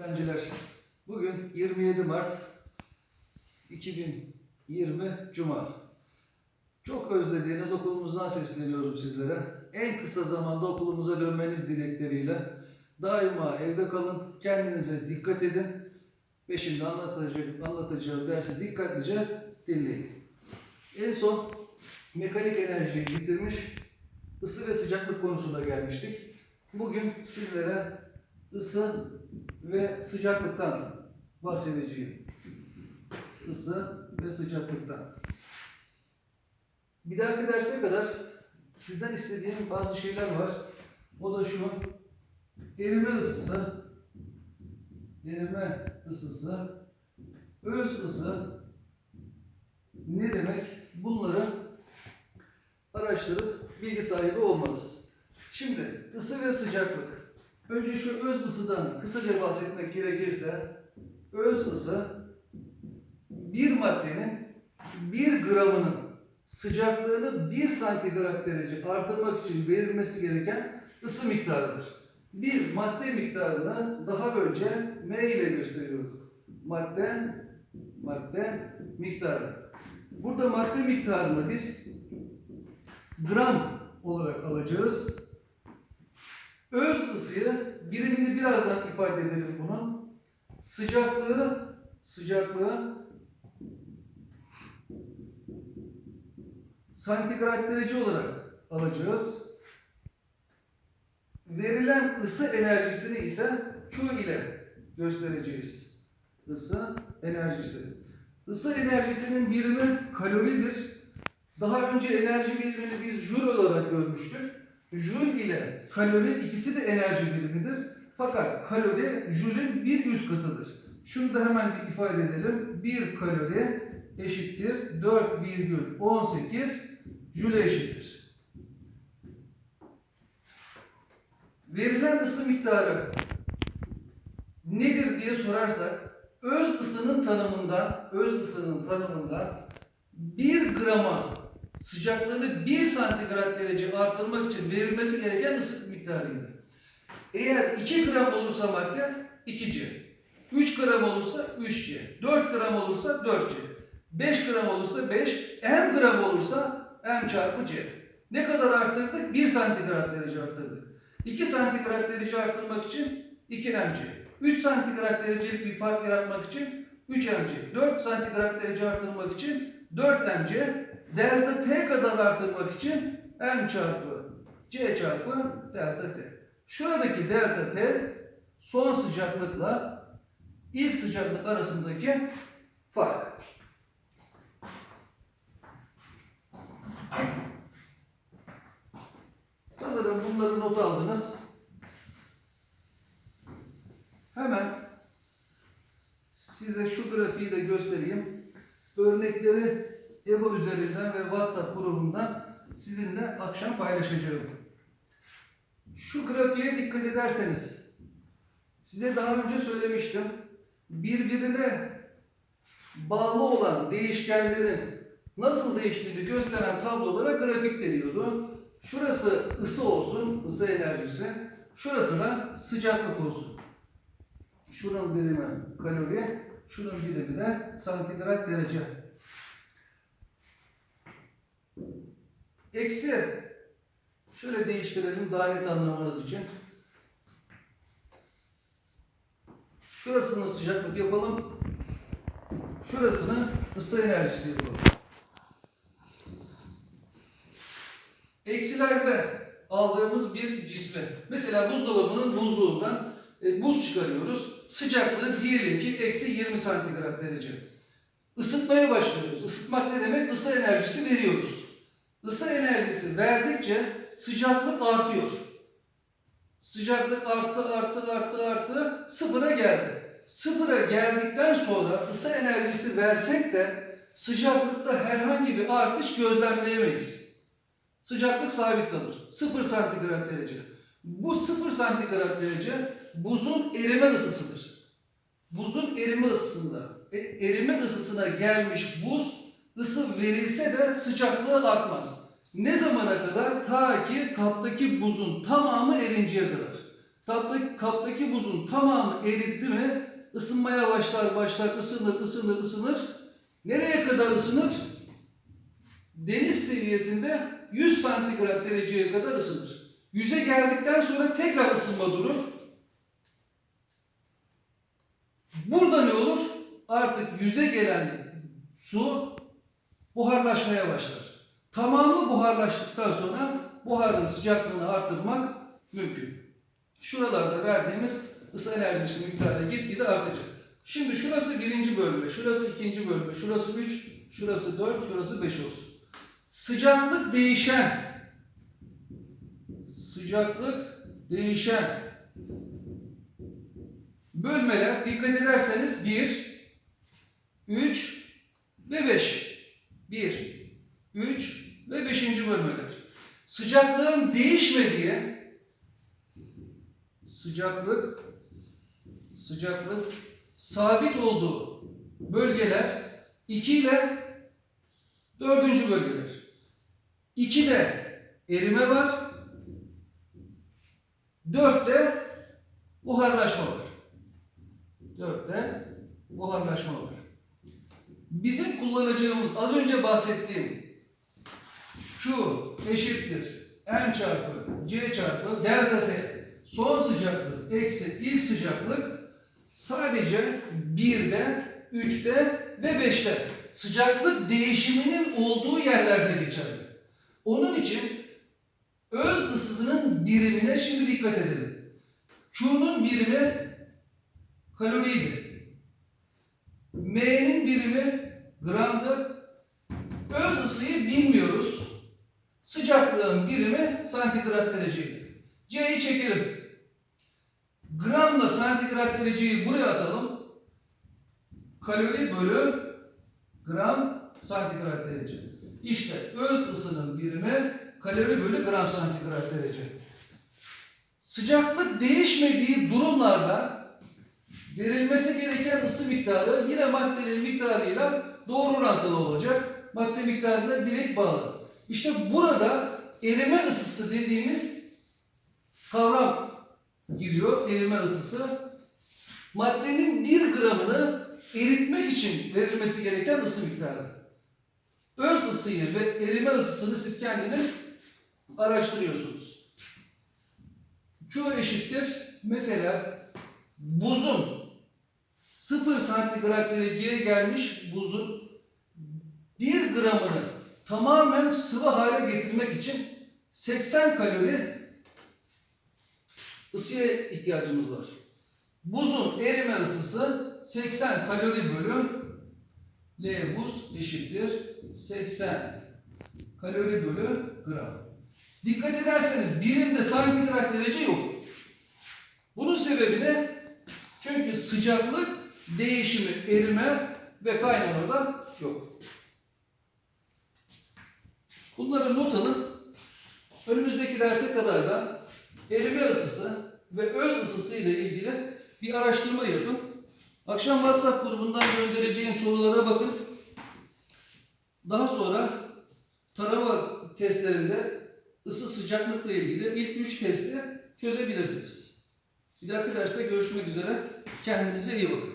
Öğrenciler, bugün 27 Mart 2020 Cuma. Çok özlediğiniz okulumuzdan sesleniyorum sizlere. En kısa zamanda okulumuza dönmeniz dilekleriyle daima evde kalın, kendinize dikkat edin ve şimdi anlatacağım, anlatacağım dersi dikkatlice dinleyin. En son mekanik enerjiyi bitirmiş, ısı ve sıcaklık konusuna gelmiştik. Bugün sizlere ısı ve sıcaklıktan bahsedeceğim. Isı ve sıcaklıktan. Bir dahaki derse kadar sizden istediğim bazı şeyler var. O da şu. Erime ısısı, erime ısısı, öz ısı ne demek? Bunları araştırıp bilgi sahibi olmalısınız. Şimdi ısı ve sıcaklık. Önce şu öz ısıdan kısaca bahsetmek gerekirse öz ısı bir maddenin bir gramının sıcaklığını 1 santigrat derece artırmak için verilmesi gereken ısı miktarıdır. Biz madde miktarını daha önce M ile gösteriyorduk. Madde, madde miktarı. Burada madde miktarını biz gram olarak alacağız. Öz ısıyı birimini birazdan ifade edelim bunun. Sıcaklığı sıcaklığı santigrat derece olarak alacağız. Verilen ısı enerjisini ise Q ile göstereceğiz. Isı enerjisi. Isı enerjisinin birimi kaloridir. Daha önce enerji birimini biz joule olarak görmüştük. Joule ile kalori ikisi de enerji birimidir. Fakat kalori joule'ün bir üst katıdır. Şunu da hemen bir ifade edelim. 1 kalori eşittir 4,18 joule eşittir. Verilen ısı miktarı nedir diye sorarsak öz ısının tanımından öz ısının tanımından 1 grama sıcaklığını 1 santigrat derece artırmak için verilmesi gereken ısı miktarıydı. Eğer 2 gram olursa madde 2C, 3 gram olursa 3C, 4 gram olursa 4C, 5 gram olursa 5, M gram olursa M çarpı C. Ne kadar arttırdık? 1 santigrat derece arttırdık. 2 santigrat derece arttırmak için 2 MC. 3 santigrat derecelik bir fark yaratmak için 3 MC. 4 santigrat derece arttırmak için 4 MC. Delta T kadar arttırmak için M çarpı C çarpı delta T. Şuradaki delta T son sıcaklıkla ilk sıcaklık arasındaki fark. Sanırım bunları not aldınız. Hemen size şu grafiği de göstereyim. Örnekleri EBO üzerinden ve WhatsApp grubundan sizinle akşam paylaşacağım. Şu grafiğe dikkat ederseniz size daha önce söylemiştim. Birbirine bağlı olan değişkenlerin nasıl değiştiğini gösteren tablolara grafik deniyordu. Şurası ısı olsun, ısı enerjisi. Şurası da sıcaklık olsun. Şunun birimi kalori, şunun birimi de santigrat derece. Eksi. Şöyle değiştirelim daha net anlamanız için. Şurasını sıcaklık yapalım. Şurasını ısı enerjisi yapalım. Eksilerde aldığımız bir cismi. Mesela buzdolabının buzluğundan e, buz çıkarıyoruz. Sıcaklığı diyelim ki eksi 20 santigrat derece. Isıtmaya başlıyoruz. Isıtmak ne demek? Isı enerjisi veriyoruz. Isı enerjisi verdikçe sıcaklık artıyor. Sıcaklık arttı, arttı, arttı, arttı, sıfıra geldi. Sıfıra geldikten sonra ısı enerjisi versek de sıcaklıkta herhangi bir artış gözlemleyemeyiz. Sıcaklık sabit kalır. 0 santigrat derece. Bu 0 santigrat derece buzun erime ısısıdır. Buzun erime ısısında, e, erime ısısına gelmiş buz ısı verilse de sıcaklığı artmaz. Ne zamana kadar? Ta ki kaptaki buzun tamamı erinceye kadar. Kaptaki, kaptaki buzun tamamı eritti mi ısınmaya başlar başlar ısınır ısınır ısınır. Nereye kadar ısınır? Deniz seviyesinde 100 santigrat dereceye kadar ısınır. Yüze geldikten sonra tekrar ısınma durur. Burada ne olur? Artık yüze gelen su buharlaşmaya başlar. Tamamı buharlaştıktan sonra buharın sıcaklığını arttırmak mümkün. Şuralarda verdiğimiz ısı enerjisi miktarı gitgide artacak. Şimdi şurası birinci bölme, şurası ikinci bölme, şurası üç, şurası dört, şurası beş olsun. Sıcaklık değişen, sıcaklık değişen bölmeler dikkat ederseniz 1, 3 ve 5. 1, 3 ve 5. bölmeler. Sıcaklığın değişmediği sıcaklık sıcaklık sabit olduğu bölgeler 2 ile 4. bölgeler. 2'de erime var. 4'te buharlaşma var. 4'te buharlaşma var. Bizim kullanacağımız az önce bahsettiğim Q eşittir M çarpı C çarpı delta T son sıcaklık eksi ilk sıcaklık sadece 1'de, 3'te ve 5'te sıcaklık değişiminin olduğu yerlerde geçerli. Onun için öz ısısının birimine şimdi dikkat edelim. Q'nun birimi kaloriydi. M'nin birimi gramdı. Öz ısıyı bilmiyoruz. Sıcaklığın birimi santigrat dereceydi. C'yi çekelim. Gramla santigrat dereceyi buraya atalım. Kalori bölü gram santigrat derece. İşte öz ısının birimi kalori bölü gram santigrat derece. Sıcaklık değişmediği durumlarda verilmesi gereken ısı miktarı yine maddenin miktarıyla doğru orantılı olacak. Madde miktarına direkt bağlı. İşte burada erime ısısı dediğimiz kavram giriyor. Erime ısısı. Maddenin bir gramını eritmek için verilmesi gereken ısı miktarı. Öz ısıyı ve erime ısısını siz kendiniz araştırıyorsunuz. Q eşittir. Mesela buzun 0 santigrat dereceye gelmiş buzun 1 gramını tamamen sıvı hale getirmek için 80 kalori ısıya ihtiyacımız var. Buzun erime ısısı 80 kalori bölü L buz eşittir 80 kalori bölü gram. Dikkat ederseniz birimde santigrat derece yok. Bunun sebebi ne? Çünkü sıcaklık değişimi, erime ve kaynamada yok. Bunları not alın. Önümüzdeki derse kadar da erime ısısı ve öz ısısı ile ilgili bir araştırma yapın. Akşam WhatsApp grubundan göndereceğim sorulara bakın. Daha sonra tarama testlerinde ısı sıcaklıkla ilgili ilk üç testi çözebilirsiniz. Bir dahaki derste görüşmek üzere. Kendinize iyi bakın.